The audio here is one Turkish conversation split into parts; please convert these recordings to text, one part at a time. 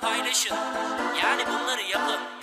paylaşın. Yani bunları yapın.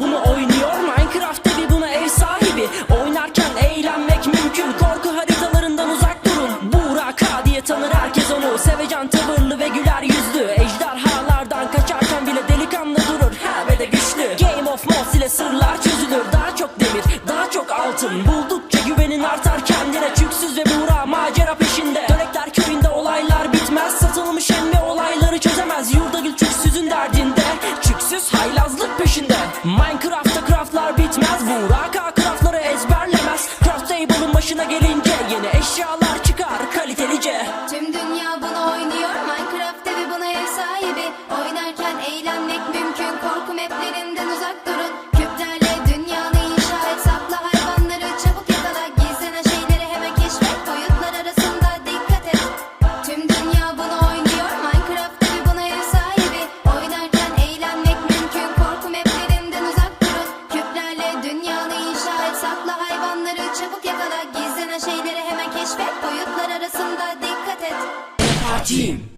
Bunu oynuyor. Minecraft tabi buna ev sahibi. Oynarken eğlenmek mümkün. Korku haritalarından uzak durun. Burak diye tanır herkes onu. Sevecen tavırlı ve güler yüzlü. Ejderhalardan kaçarken bile delikanlı durur. Ha ve de güçlü. Game of Moss ile sırlar çözülür. Daha çok demir, daha çok altın. Buldukça güvenin artar kendine. Çüksüz ve Buğra macera peşinde. Dönekler köyünde olaylar bitmez. Satılmış emmi olayları çözemez. Yurda gül çüksüzün derdinde. Çüksüz peşinde Minecraft'ta craftlar bitmez. Buğra craftları ezberlemez. Craft table'ın başına gelince Yeni eşyalar çıkar kalitelice. Tüm dünya hayvanları çabuk yakala Gizlenen şeyleri hemen keşfet. Boyutlar arasında dikkat et. Partiyim